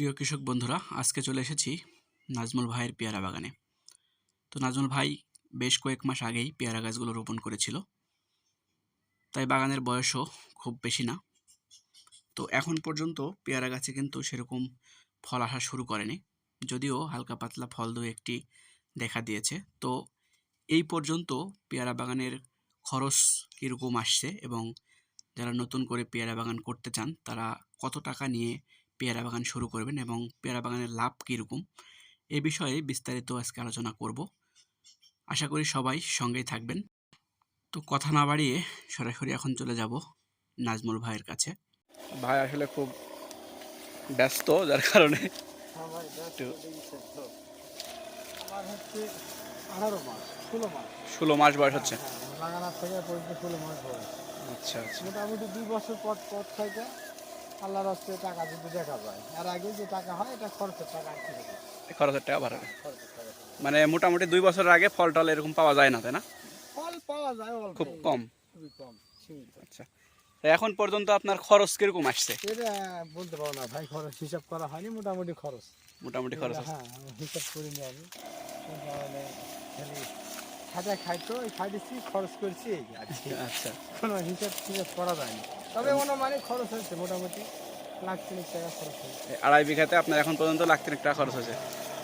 প্রিয় কৃষক বন্ধুরা, আজকে চলে এসেছি নাজমুল ভাইয়ের পেয়ারা বাগানে। তো নাজমুল ভাই বেশ কয়েক মাস আগেই পেয়ারা গাছগুলো রোপণ করেছিল। তাই বাগানের বয়সও খুব বেশি না। তো এখন পর্যন্ত পেয়ারা গাছে কিন্তু সেরকম ফল আসা শুরু করেনি। যদিও হালকা পাতলা ফল দু একটি দেখা দিয়েছে। তো এই পর্যন্ত পেয়ারা বাগানের খরচ কীরকম আসছে এবং যারা নতুন করে পেয়ারা বাগান করতে চান, তারা কত টাকা নিয়ে পেয়ারা বাগান শুরু করবেন এবং পেয়ারা বাগানের লাভ কীরকম এ বিষয়ে বিস্তারিত আজকে আলোচনা করব। আশা করি সবাই সঙ্গেই থাকবেন। তো কথা না বাড়িয়ে সরাসরি এখন চলে যাব নাজমুল ভাইয়ের কাছে। ভাই আসলে খুব ব্যস্ত যার কারণে ষোলো মাস। বয়স হচ্ছে। হ্যাঁ, হ্যাঁ, আচ্ছা আচ্ছা। মোটামুটি দুই বছর পর পর থেকে আল্লাহর হস্তে টাকা যদি দেখা যায় আর আগে যে টাকা হয় এটা খরচের টাকা আর খরচের টাকা বাড়াবে। মানে মোটামুটি দুই বছরের আগে ফল টল এরকম পাওয়া যায় না তাই না? ফল পাওয়া যায় অল্প। খুব কম। খুবই কম আচ্ছা। এখন পর্যন্ত আপনার খরচ কীরকম আসছে? এটা বলতে পারব না ভাই খরচ হিসাব করা হয়নি মোটামুটি খরচ। মোটামুটি খরচ হ্যাঁ হিসাব করিনি আমি। খাটা খাইতো খাইতেছি খরচ করছি। আচ্ছা। কোনো হিসাব টিসাব করা যায়নি তবে অনুমানিক খরচ হয়েছে মোটামুটি লাখ তিরিশ টাকা খরচ হয়েছে। আড়াই বিঘাতে আপনার এখন পর্যন্ত লাখ তিনেক টাকা খরচ হয়েছে?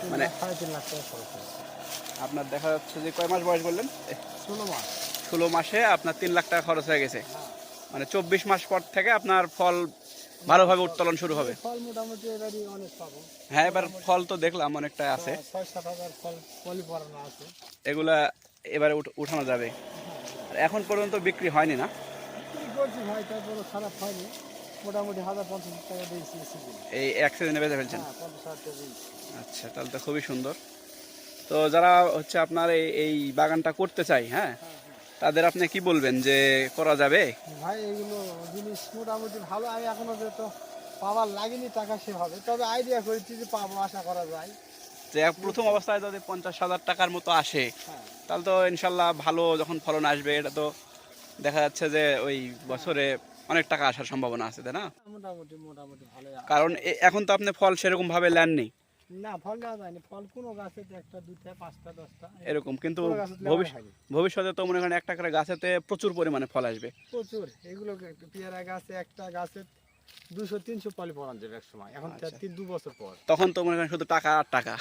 মানে- সাড়ে তিন লাখ টাকা খরচ হয়েছে। আপনার দেখা যাচ্ছে যে কয় মাস বয়স বললেন? ষোলো মাস। ষোলো মাসে আপনার তিন লাখ টাকা খরচ হয়ে গেছে। হ্যাঁ। মানে চব্বিশ মাস পর থেকে আপনার ফল ভালোভাবে উত্তোলন শুরু হবে। ফল মোটামুটি এবারই অনেক পাবো। হ্যাঁ এবার ফল তো দেখলাম অনেকটা আছে। হ্যাঁ, ছয় সাত হাজার ফল ফলই পড়ানো আছে। এগুলা এবারে উঠ- উঠানো যাবে। হ্যাঁ। এখন পর্যন্ত বিক্রি হয়নি না? করছি ভাই তারপরে খারাপ হয়নি। মোটামুটি হাজার পঞ্চাশ টাকা দিয়েছি এই এক সিজনে বেঁচে ফেলছেন? হ্যাঁ আচ্ছা তাহলে তো খুবই সুন্দর। তো যারা হচ্ছে আপনার এই এই বাগানটা করতে চাই হ্যাঁ হ্যাঁ হ্যাঁ। তাদের আপনি কি বলবেন যে করা যাবে? ভাই এগুলো জিনিস মোটামুটি ভালো। আমি এখনও যে তো পাওয়ার লাগেনি টাকা সেভাবে। তবে আইডিয়া করেছি যে পাবো আশা করা যায়। যে প্রথম অবস্থায় যদি পঞ্চাশ হাজার টাকার মতো আসে তাহলে তো ইনশাল্লাহ ভালো যখন ফলন আসবে এটা তো দেখা যাচ্ছে যে ওই বছরে অনেক টাকা আসার সম্ভাবনা আছে তাই না? মোটামুটি মোটামুটি ভালো কারণ এখন তো আপনি ফল সেরকম ভাবে নেননি না ফল দেওয়া যায়নি। ফল কোনো গাছে একটা দুইটা পাঁচটা দশটা এরকম কিন্তু কোনো গাছে দেওয়া ভবিষ্যৎ হয়নি। ভবিষ্যতে তো মনে করেন একটা করে গাছেতে প্রচুর পরিমাণে ফল আসবে। প্রচুর। এগুলো পেয়ারা গাছে একটা গাছে দুশো তিনশো ফল পড়ান যাবে এক সময়। এখন আচ্ছা। তিন দু বছর পর। তখন তো মনে করেন শুধু টাকা আর টাকা।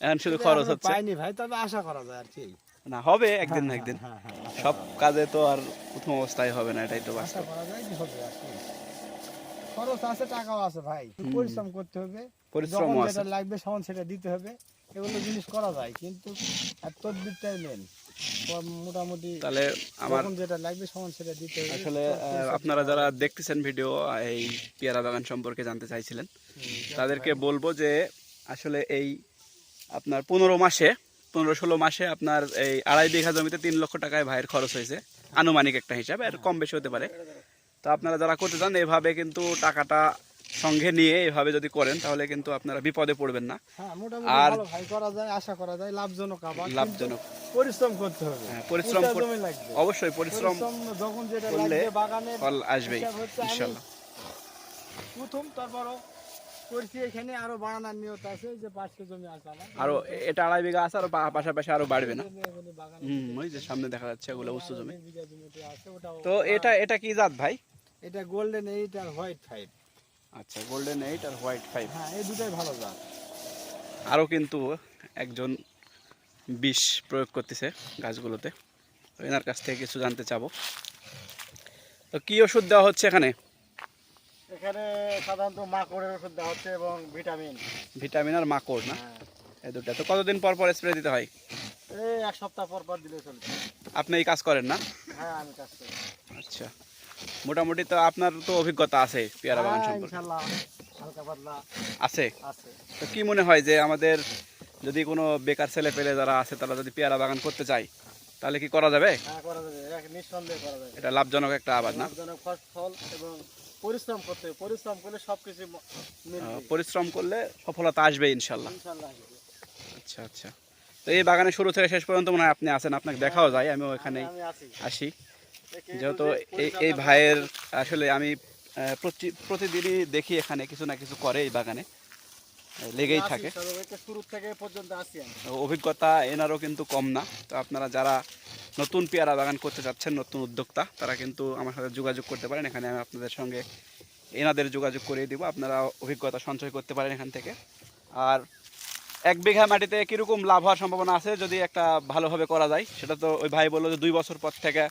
এখন শুধু খরচ হচ্ছে। পাইনি ভাই তবে আশা করা যায় আর কি। না হবে একদিন না হ্যাঁ, একদিন। হ্যাঁ, হ্যাঁ, সব কাজে তো আর প্রথম অবস্থায় হবে না এটাই তো। বাস্তব। খরচ আছে টাকাও আছে ভাই। পরিশ্রম করতে হবে। পরিশ্রম আছে। যেটা লাগবে তখন সেটা দিতে হবে। এগুলো জিনিস করা যায় কিন্তু তদবিরটাই মেন মোটামুটি তাহলে আমার যেটা লাগবে তখন সেটা দিতে হবে। আসলে আপনারা যারা দেখতেছেন ভিডিও এই পেয়ারা বাগান সম্পর্কে জানতে চাইছিলেন তাদেরকে বলব যে আসলে এই আপনার পনেরো মাসে পনেরো ষোলো মাসে আপনার এই আড়াই বিঘা জমিতে তিন লক্ষ টাকায় ভাইয়ের খরচ হয়েছে। আনুমানিক একটা হিসাবে আর কম বেশি হতে পারে। তো আপনারা যারা করতে চান এভাবে কিন্তু টাকাটা সঙ্গে নিয়ে এভাবে যদি করেন তাহলে কিন্তু আপনারা বিপদে পড়বেন না। হ্যাঁ আর- ভাই করা যায় আশা করা যায় লাভজনক লাভজনক। পরিশ্রম করতে হবে। হ্যাঁ, পরিশ্রম অবশ্যই পরিশ্রম যখন যেটা করলে ফল আসবেই প্রথম তারপরও করছি এখানে আরও বাড়ানোর নিয়ত আছে যে পাঁচশো জমি আছে আরও এটা আড়াই বিঘা আছে আরও পাশাপাশি আরও বাড়বে না? হুম ওই যে সামনে দেখা যাচ্ছে ওগুলো উঁচু জমি। আরও তো এটা এটা কি জাত ভাই? এটা গোল্ডেন এইট আর হোয়াইট ফাইভ আচ্ছা গোল্ডেন এইট আর হোয়াইট ফাইভ হ্যাঁ এই দুটাই ভালো জাত। আরও কিন্তু একজন বিষ প্রয়োগ করতেছে গাছগুলোতে। এনার কাছ থেকে কিছু জানতে চাবো। তো কি ওষুধ দেওয়া হচ্ছে এখানে? এখানে সাধারণত মাকড়ের ওষুধ দেওয়া হচ্ছে এবং ভিটামিন। ভিটামিন আর মাকড় না? হ্যাঁ। এই দুটা। তো কতদিন পর পর স্প্রে দিতে হয়? এই এক সপ্তাহ পর পর দিলে চলছে আপনি এই কাজ করেন না? হ্যাঁ আমি কাজ করি। আচ্ছা। মোটামুটি তো আপনার তো অভিজ্ঞতা আছে পেয়ারা বাগান হ্যাঁ, সম্পর্কে। ইনশাল্লাহ হালকা পাতলা। আছে? আছে। তো কি মনে হয় যে আমাদের যদি কোনো বেকার ছেলে পেলে যারা আছে তারা যদি পেয়ারা বাগান করতে চায় তাহলে কি করা যাবে? হ্যাঁ করা যাবে। নিঃসন্দেহে করা যাবে। এটা লাভজনক একটা আবাদ না? লাভজনক ফল ফল এবং পরিশ্রম করতে হবে পরিশ্রম করলে সব কিছু পরিশ্রম করলে সফলতা আসবে। ইনশাল্লাহ আচ্ছা আচ্ছা। তো এই বাগানে শুরু থেকে শেষ পর্যন্ত মনে হয় আপনি আছেন আপনাকে দেখাও যায় আমি আছি। আসি। যেহেতু এই এই ভাইয়ের আসলে আমি প্রতি- প্রতিদিনই দেখি এখানে কিছু না কিছু করে এই বাগানে। লেগেই থাকে। শুরু থেকে পর্যন্ত আসি অভিজ্ঞতা এনারও কিন্তু কম না। তো আপনারা যারা নতুন পেয়ারা বাগান করতে চাচ্ছেন নতুন উদ্যোক্তা তারা কিন্তু আমার সাথে যোগাযোগ করতে পারেন। এখানে আমি আপনাদের সঙ্গে এনাদের যোগাযোগ করিয়ে দিব। আপনারা অভিজ্ঞতা সঞ্চয় করতে পারেন এখান থেকে। আর এক বিঘা মাটিতে কীরকম লাভ হওয়ার সম্ভাবনা আছে? যদি একটা ভালোভাবে করা যায় সেটা তো ওই ভাই বলল যে দুই বছর পর থেকে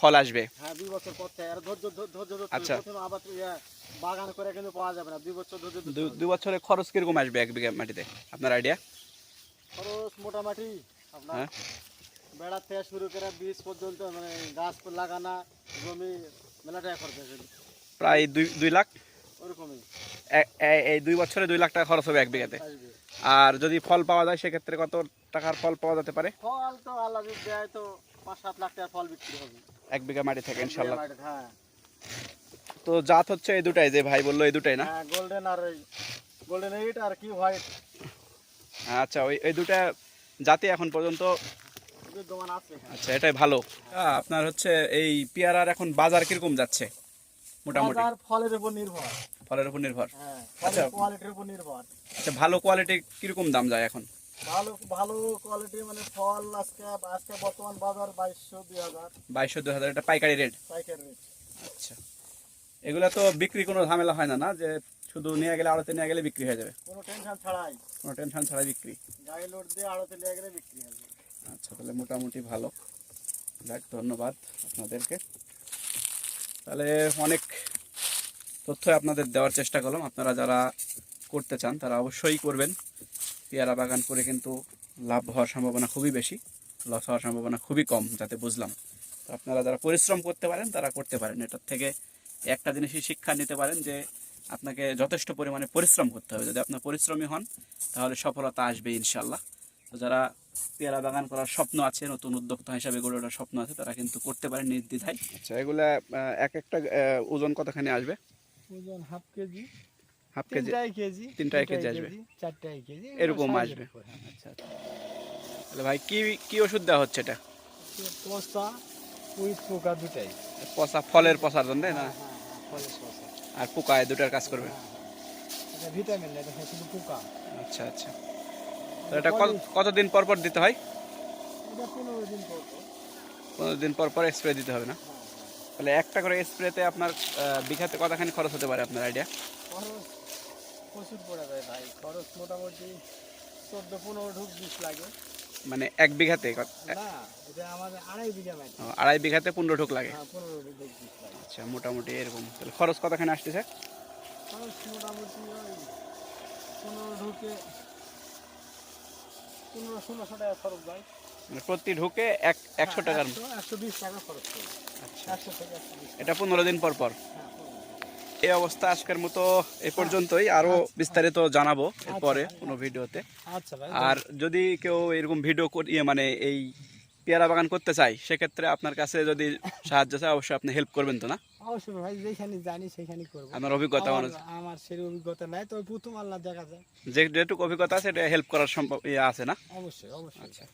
ফল আসবে। হ্যাঁ দুই বছর পর থেকে। আর ধৈর্য ধৈর্য আচ্ছা। আবার ইয়ে বাগান করে কিন্তু পাওয়া যাবে না। দুই বছর ধৈর্য ধরতে দুই বছরে খরচ কীরকম আসবে এক বিঘা মাটিতে? আপনার আইডিয়া খরচ মোটামুটি আপনার হ্যাঁ। বেড়া থেকে শুরু করে বীজ পর্যন্ত মানে গাছ লাগানা জমি মেলা টাকা খরচ আছে প্রায় দুই দুই লাখ? ওরকমই। এই দুই বছরে দুই লাখ টাকা খরচ হবে এক বিঘাতে। আর যদি ফল পাওয়া যায় সেক্ষেত্রে কত টাকার ফল পাওয়া যেতে পারে? ফল তো আল্লাহ যদি দেয় তো পাঁচ সাত লাখ টাকা ফল বিক্রি হবে। এক বিঘা মাটি থেকে ইনশাল্লাহ হ্যাঁ। তো জাত হচ্ছে এই দুটাই যে ভাই বলল এই দুটাই না? হ্যাঁ গোল্ডেন আর ওই গোল্ডেন এইট আর কি হোয়াইট আচ্ছা ওই এই দুটা জাতি এখন পর্যন্ত। আচ্ছা এটাই ভালো। আপনার হচ্ছে এই পেয়ারার এখন বাজার কীরকম যাচ্ছে? মোটামুটি। বাজার ফলের উপর নির্ভর। ফলের উপর নির্ভর। হ্যাঁ আচ্ছা। কোয়ালিটির উপর নির্ভর। আচ্ছা ভালো কোয়ালিটি কীরকম দাম যায় এখন? ভালো ভালো কোয়ালিটি মানে ফল আজকে আজকে বর্তমান বাজার বাইশশো দুই হাজার। বাইশশো দুই হাজার এটা পাইকারি রেট পাইকারি রেট আচ্ছা। এগুলা তো বিক্রি কোনো ঝামেলা হয় না না? যে শুধু নিয়ে গেলে আড়তে নিয়ে গেলে বিক্রি হয়ে যাবে? কোনো টেনশন ছাড়াই। কোনো টেনশন ছাড়াই বিক্রি? গাড়ি লোড দিয়ে আড়তে নিয়ে গেলে বিক্রি হবে আচ্ছা তাহলে মোটামুটি ভালো। যাক, ধন্যবাদ আপনাদেরকে। তাহলে অনেক তথ্য আপনাদের দেওয়ার চেষ্টা করলাম। আপনারা যারা করতে চান, তারা অবশ্যই করবেন। পেয়ারা বাগান করে কিন্তু লাভ হওয়ার সম্ভাবনা খুবই বেশি লস হওয়ার সম্ভাবনা খুবই কম, যাতে বুঝলাম। তো আপনারা যারা পরিশ্রম করতে পারেন, তারা করতে পারেন। এটার থেকে একটা জিনিসই শিক্ষা নিতে পারেন যে আপনাকে যথেষ্ট পরিমাণে পরিশ্রম করতে হবে। যদি আপনার পরিশ্রমী হন, তাহলে সফলতা আসবে ইনশাল্লাহ তো যারা পেয়ারা বাগান করার স্বপ্ন আছে নতুন উদ্যোক্তা হিসাবে গড়ে ওঠার স্বপ্ন আছে তারা কিন্তু করতে পারে নির্দ্বিধায় আচ্ছা এগুলা এক একটা ওজন কতখানি আসবে? ওজন হাফ কেজি। Half KG? তিনটাই কেজি। তিনটাই কেজি আসবে। চারটাই কেজি এরকম আসবে। হ্যাঁ। আচ্ছা আচ্ছা। তাহলে ভাই কি কি ওষুধ দেওয়া হচ্ছে এটা? পচা উইথ পোকা দুটাই। পচা ফলের পচার জন্য না? হ্যাঁ, হ্যাঁ, ফলের পচা। আর পোকা এই দুটার কাজ করবে। এটা ভিটামিন এটা শুধু পোকা। আচ্ছা আচ্ছা। এটা কত কতদিন পর পর দিতে হয়? পনেরো দিন পর পর। স্প্রে দিতে হবে না। তাহলে একটা করে স্প্রেতে আপনার বিঘাতে কতখানি খরচ হতে পারে আপনার আইডিয়া খরচ প্রচুর পড়ে যায় ভাই। খরচ মোটামুটি চোদ্দ পনেরো ঢুক বিষ লাগে। মানে এক বিঘাতে না আড়াই বিঘাতে পনেরো ঢোক লাগে। হ্যাঁ পনেরো ঢুক লাগে। আচ্ছা মোটামুটি এরকম। তাহলে খরচ কতখানি আসতেছে? খরচ মোটামুটি পনেরো ঢুকে পনেরো ষোলোশো টাকা খরচ যায় মানে প্রতি ঢুকে এক একশো হ্যাঁ, টাকার একশো- একশো বিশ টাকা খরচ করে। আচ্ছা। এটা পনেরো দিন পর পর? হ্যাঁ এই অবস্থা আজকের মতো এ পর্যন্তই। আরও বিস্তারিত জানাব এরপরে কোনো ভিডিওতে। আচ্ছা আর যদি কেউ এরকম ভিডিও ইয়ে মানে এই পেয়ারা বাগান করতে চায় সেক্ষেত্রে আপনার কাছে যদি সাহায্য চায় অবশ্যই আপনি হেল্প করবেন তো না? অবশ্যই ভাই যেখানে জানি সেখানে করব। আমার অভিজ্ঞতা আমার আমার সেই অভিজ্ঞতা নাই তবে প্রথম আল্লাহ দেখা যায়। যেটুকু অভিজ্ঞতা আছে এটা হেল্প করার সম্ভব ইয়ে আছে না? অবশ্যই অবশ্যই। আচ্ছা।